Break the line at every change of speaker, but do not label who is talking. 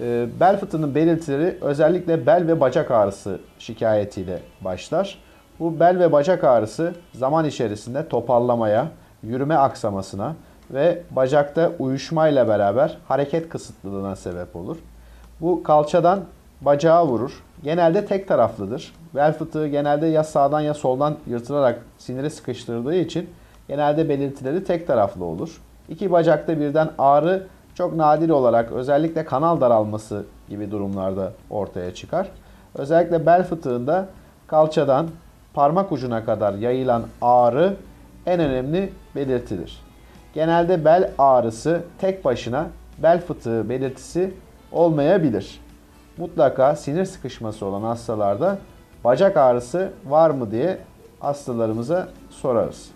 Ee, Bel fıtığının belirtileri özellikle bel ve bacak ağrısı şikayetiyle başlar. Bu bel ve bacak ağrısı zaman içerisinde topallamaya, yürüme aksamasına ve bacakta uyuşmayla beraber hareket kısıtlılığına sebep olur. Bu kalçadan bacağa vurur. Genelde tek taraflıdır. Bel fıtığı genelde ya sağdan ya soldan yırtılarak siniri sıkıştırdığı için genelde belirtileri tek taraflı olur. İki bacakta birden ağrı çok nadir olarak özellikle kanal daralması gibi durumlarda ortaya çıkar. Özellikle bel fıtığında kalçadan parmak ucuna kadar yayılan ağrı en önemli belirtidir. Genelde bel ağrısı tek başına bel fıtığı belirtisi olmayabilir. Mutlaka sinir sıkışması olan hastalarda bacak ağrısı var mı diye hastalarımıza sorarız.